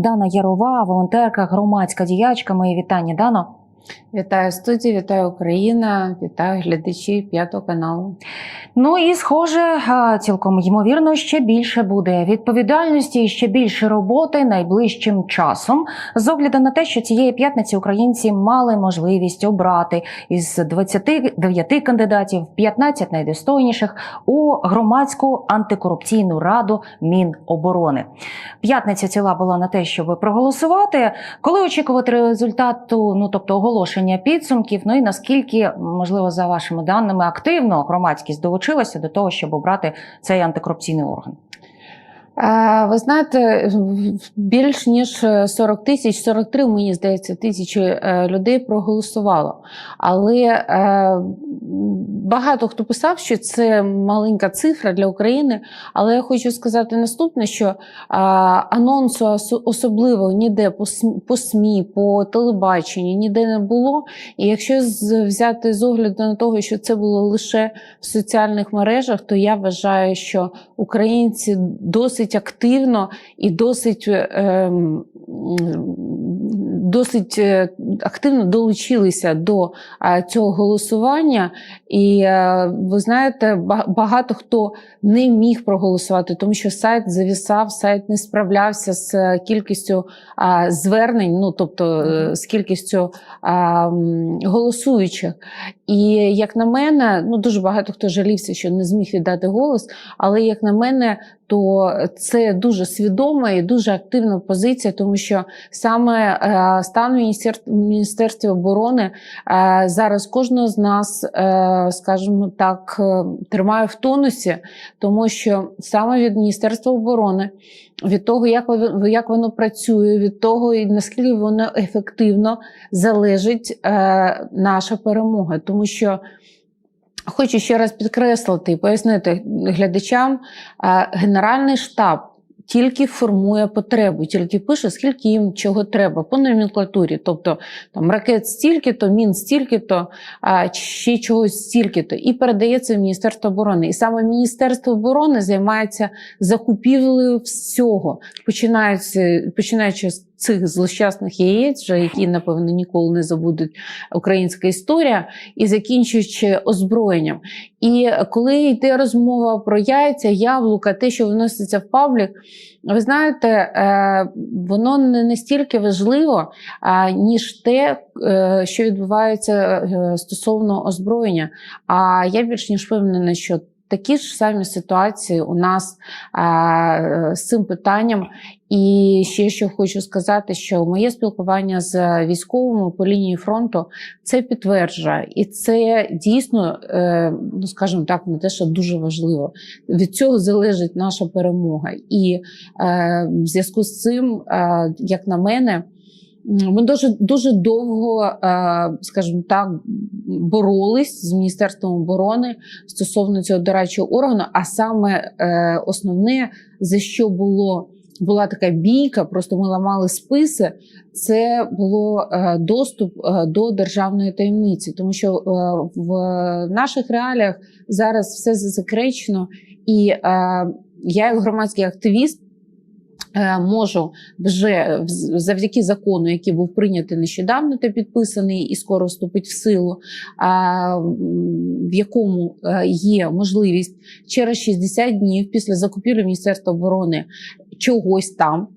Дана Ярова, волонтерка, громадська діячка. Мої вітання, Дано. Вітаю студію, вітаю Україна, вітаю глядачі п'ятого каналу. Ну і схоже, цілком ймовірно, ще більше буде відповідальності і ще більше роботи найближчим часом. З огляду на те, що цієї п'ятниці українці мали можливість обрати із 29 кандидатів 15 найдостойніших у громадську антикорупційну раду Міноборони. П'ятниця ціла була на те, щоб проголосувати. Коли очікувати результату, ну тобто оголошення підсумків, ну і наскільки, можливо, за вашими даними, активно громадськість долучилася до того, щоб обрати цей антикорупційний орган? Е, Ви знаєте, більш ніж 40 тисяч, 43, мені здається, тисячі е, людей проголосувало. Але е, багато хто писав, що це маленька цифра для України. Але я хочу сказати наступне: що е, анонсу особливо ніде по СМІ, по телебаченню ніде не було. І якщо взяти з огляду на того, що це було лише в соціальних мережах, то я вважаю, що українці досить активно і досить, е, ем, досить е, активно долучилися до е, цього голосування. І ви знаєте, багато хто не міг проголосувати, тому що сайт завісав, сайт не справлявся з кількістю звернень, ну тобто з кількістю голосуючих. І як на мене, ну дуже багато хто жалівся, що не зміг віддати голос. Але як на мене, то це дуже свідома і дуже активна позиція, тому що саме е, стан Міністерств- Міністерстві оборони е, зараз кожного з нас, е, скажімо так, тримає в тонусі, тому що саме від Міністерства оборони, від того, як як воно працює, від того, і наскільки воно ефективно залежить наша перемога, тому що. Хочу ще раз підкреслити і пояснити глядачам, е, Генеральний штаб тільки формує потребу, тільки пише, скільки їм чого треба по номенклатурі. Тобто там ракет стільки-то, мін стільки-то, а ще чогось стільки-то, і передається в Міністерство оборони. І саме Міністерство оборони займається закупівлею всього, починаючи, починаючи з цих злощасних яєць, вже які, напевно, ніколи не забудуть українська історія, і закінчуючи озброєнням. І коли йде розмова про яйця, яблука, те, що вноситься в паблік, ви знаєте, е, воно не настільки важливо, ніж те, е, що відбувається е, стосовно озброєння. А я більш ніж впевнена, що такі ж самі ситуації у нас е, з цим питанням. І ще що хочу сказати, що моє спілкування з військовими по лінії фронту це підтверджує, і це дійсно, е, ну скажімо так, не те, що дуже важливо. Від цього залежить наша перемога. І е, в зв'язку з цим, е, як на мене, ми дуже дуже довго, е, скажімо так, боролись з Міністерством оборони стосовно цього дорадчого органу, а саме е, основне, за що було. Була така бійка, просто ми ламали списи. Це було е, доступ до державної таємниці, тому що в наших реаліях зараз все засекречено, і я, як громадський активіст, можу вже завдяки закону, який був прийнятий нещодавно та підписаний і скоро вступить в силу, в якому е, є можливість через 60 днів після закупівлі Міністерства оборони чогось там.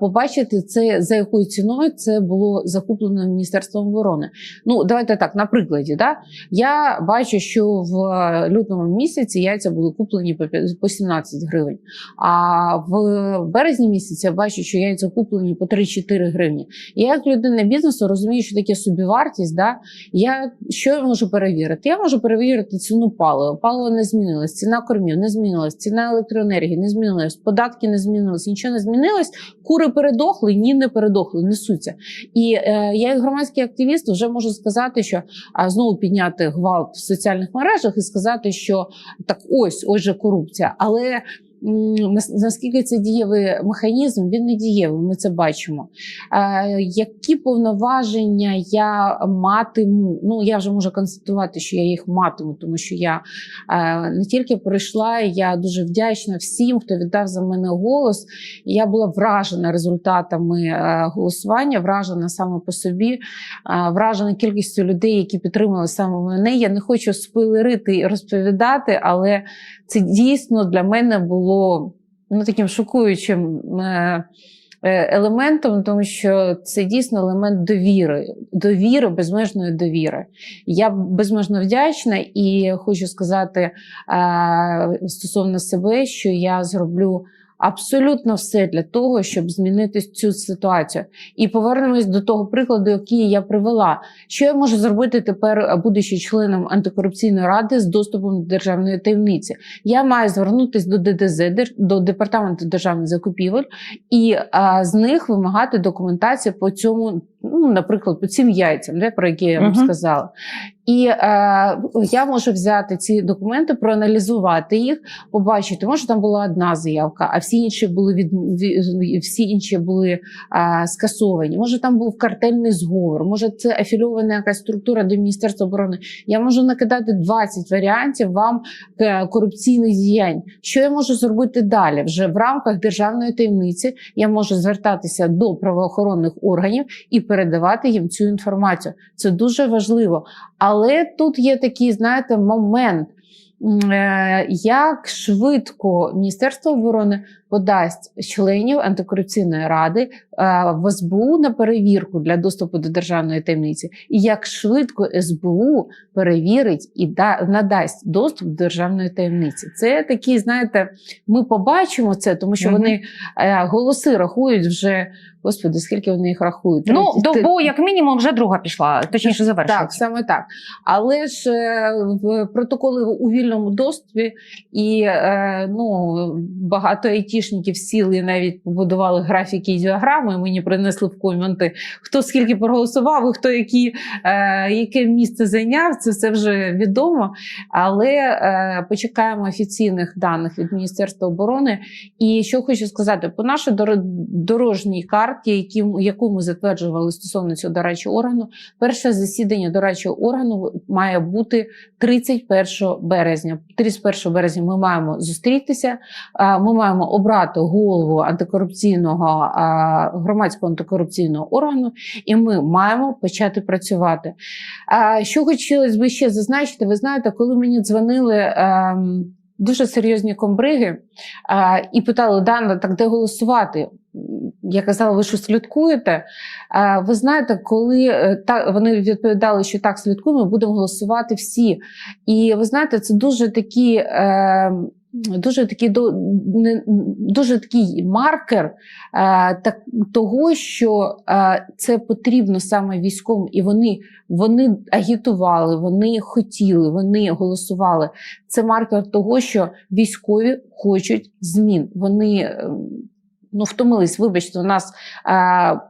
Побачити це за якою ціною це було закуплено Міністерством оборони. Ну, давайте так, на прикладі. Да? Я бачу, що в лютому місяці яйця були куплені по по 17 гривень. А в березні місяці я бачу, що яйця куплені по 3-4 гривні. Я як людина бізнесу розумію, що таке собівартість. Да? Я що я можу перевірити? Я можу перевірити ціну палива. Паливо не змінилось, ціна кормів не змінилась, ціна електроенергії не змінилась, податки не змінились, нічого не змінилось. Кури передохли, ні, не передохли, несуться. І е, я, як громадський активіст, вже можу сказати, що а, знову підняти гвалт в соціальних мережах і сказати, що так ось ось же корупція. Але наскільки це дієвий механізм, він не дієвий, ми це бачимо. Е, які повноваження я матиму? Ну, я вже можу констатувати, що я їх матиму, тому що я е, не тільки прийшла, я дуже вдячна всім, хто віддав за мене голос. Я була вражена результатами е, голосування, вражена саме по собі, е, вражена кількістю людей, які підтримали саме мене. Я не хочу спойлерити і розповідати, але це дійсно для мене було ну, таким шокуючим. е, е, Елементом, тому що це дійсно елемент довіри, довіри, безмежної довіри. Я безмежно вдячна і хочу сказати е, стосовно себе, що я зроблю абсолютно все для того, щоб змінити цю ситуацію. І повернемось до того прикладу, який я привела. Що я можу зробити тепер, будучи членом антикорупційної ради з доступом до державної таємниці? Я маю звернутися до ДДЗ, до департаменту державних закупівель, і а, з них вимагати документацію по цьому, ну, наприклад, по цим яйцям, де, про які я вам Мгм. сказала. І е, я можу взяти ці документи, проаналізувати їх, побачити, може там була одна заявка, а всі інші були від, від- всі інші були е, скасовані. Може, там був картельний зговор, може, це афільована якась структура до Міністерства оборони. Я можу накидати 20 варіантів вам е, корупційних діянь. Що я можу зробити далі? Вже в рамках державної таємниці я можу звертатися до правоохоронних органів і передавати їм цю інформацію. Це дуже важливо. Але тут є такий, знаєте, момент. е, Як швидко Міністерство оборони подасть членів антикорупційної ради е, в СБУ на перевірку для доступу до державної таємниці, і як швидко СБУ перевірить і да, надасть доступ до державної таємниці. Це такі, знаєте, ми побачимо це, тому що вони е, голоси рахують вже. Господи, скільки вони їх рахують? Ну, Тридцять- добу, як мінімум, вже друга пішла, точніше так, саме так. Але ж е, в протоколи у вільному доступі і ну, багато айтішників сіли навіть побудували графіки і діаграми. Мені принесли в коменти, хто скільки проголосував, і хто які, е, яке місце зайняв. Це все вже відомо. Але е, почекаємо офіційних даних від Міністерства оборони. І що хочу сказати, по нашій дорожній карті, яку ми затверджували стосовно цього дорадчого органу, перше засідання дорадчого органу має бути 31 березня. 31 березня ми маємо зустрітися. Ми маємо обрати голову антикорупційного громадського антикорупційного органу, і ми маємо почати працювати. Що хотілося б ще зазначити, ви знаєте, коли мені дзвонили. ем, Дуже серйозні комбриги а, і питали: Дана, так де голосувати? Я казала, ви що слідкуєте? А, ви знаєте, коли е, та, вони відповідали, що так слідкуємо, будемо голосувати всі. І ви знаєте, це дуже такі. Е, Дуже такий до не- дуже такий маркер е, так, того, що е, це потрібно саме військовим, і вони, вони агітували, вони хотіли, вони голосували. Це маркер того, що військові хочуть змін. Вони е, ну, втомились. Вибачте, у нас, е,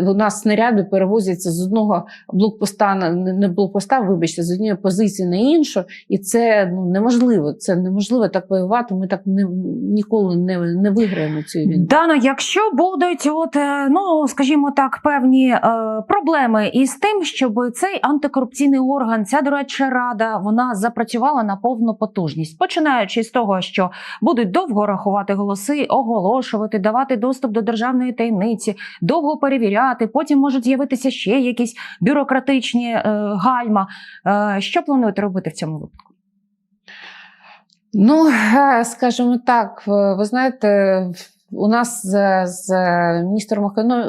у нас снаряди перевозяться з одного блокпоста на не блокпоста, вибачте, з однієї позиції на іншу, і це ну неможливо. Це неможливо так воювати. Ми так не ніколи не, не виграємо цю війну. Дано, якщо будуть, от е, ну скажімо так, певні е, проблеми із тим, щоб цей антикорупційний орган, ця дорадча рада, вона запрацювала на повну потужність, починаючи з того, що будуть довго рахувати голоси, оголошувати, давати доступ до державної таємниці, довго перевіряти. Потім можуть з'явитися ще якісь бюрократичні е, гальма. Е, що плануєте робити в цьому випадку? Ну, е, скажімо так, ви знаєте, у нас з, з міністром е,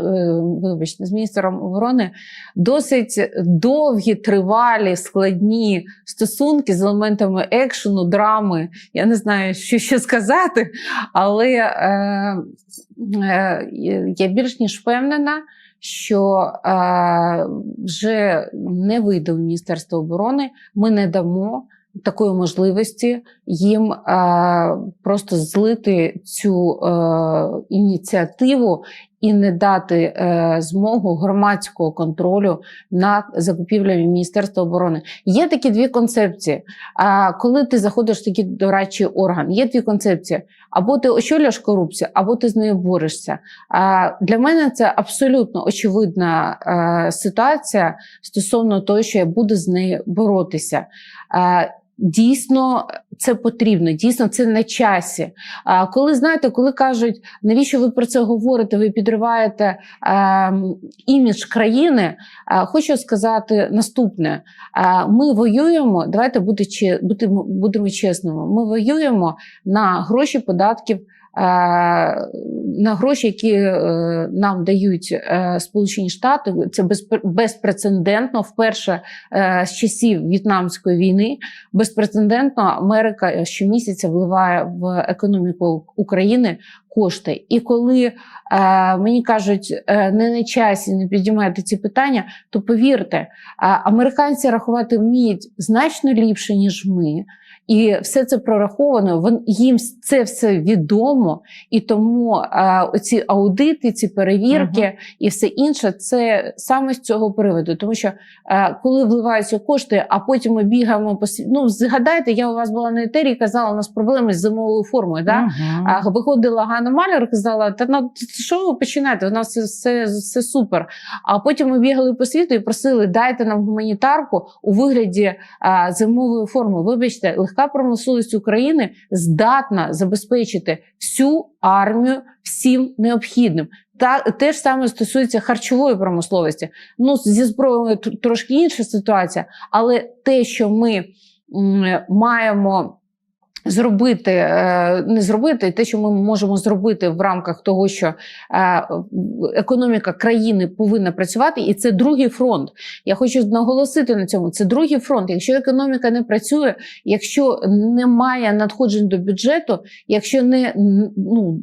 вибачте, з міністром оборони досить довгі, тривалі, складні стосунки з елементами екшену, драми. Я не знаю, що ще сказати, але е, е, я більш ніж впевнена. Що е, вже не вийде в Міністерство оборони, ми не дамо такої можливості їм е, просто злити цю е, ініціативу і не дати е, змогу громадського контролю над закупівлями Міністерства оборони. Є такі дві концепції. А коли ти заходиш в такий дорадчий орган, є дві концепції: або ти очолюєш корупцію, або ти з нею борешся. А для мене це абсолютно очевидна е, ситуація стосовно того, що я буду з нею боротися. Е, Дійсно, це потрібно, дійсно, це на часі. А коли знаєте, коли кажуть, навіщо ви про це говорите? Ви підриваєте е, імідж країни. Е, хочу сказати наступне: Е, ми воюємо. Давайте бути, бути, будемо чесними. Ми воюємо на гроші податків. Е, На гроші, які е, нам дають е, Сполучені Штати, це безпр- безпрецедентно вперше з часів В'єтнамської війни. Безпрецедентно Америка щомісяця вливає в економіку України кошти. І коли е, мені кажуть, е, не на часі не підіймаєте ці питання, то повірте, е, американці рахувати вміють значно ліпше, ніж ми. І все це прораховано, вон- їм це все відомо, і тому е, оці аудити, ці перевірки і все інше, це саме з цього приводу. Тому що е, коли вливаються кошти, а потім ми бігаємо по сві- Ну, згадайте, я у вас була на етері і казала, у нас проблеми з зимовою формою. Да? А виходила Ганна І казала: Та ну що ви починаєте? У нас все, все супер. А потім ми бігали по світу і просили, дайте нам гуманітарку у вигляді а, зимової форми. Вибачте, легка промисловість України здатна забезпечити всю армію всім необхідним. Та те ж саме стосується харчової промисловості. Ну зі зброєю трошки інша ситуація, але те, що ми м, маємо зробити, е, не зробити те, що ми можемо зробити в рамках того, що е, економіка країни повинна працювати, і це другий фронт. Я хочу наголосити на цьому. Це другий фронт. Якщо економіка не працює, якщо немає надходжень до бюджету, якщо не ну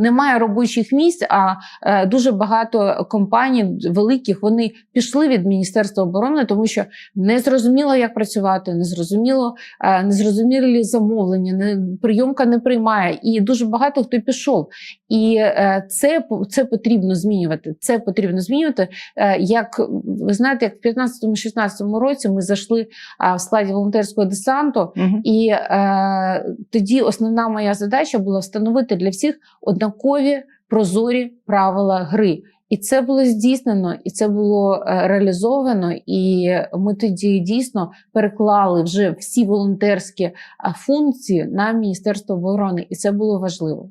немає робочих місць, а е, дуже багато компаній великих вони пішли від міністерства оборони, тому що не зрозуміло, як працювати, не зрозуміло, е, незрозумілі замовлення, не прийомка не приймає, і дуже багато хто пішов. І е, це це потрібно змінювати. Це потрібно змінювати. Е, Як ви знаєте, як в 15-16 році ми зайшли в складі волонтерського десанту, Мгм. і е, тоді основна моя задача була встановити для всіх однакові прозорі правила гри. І це було здійснено, і це було е, реалізовано. І ми тоді дійсно переклали вже всі волонтерські функції на Міністерство оборони, і це було важливо.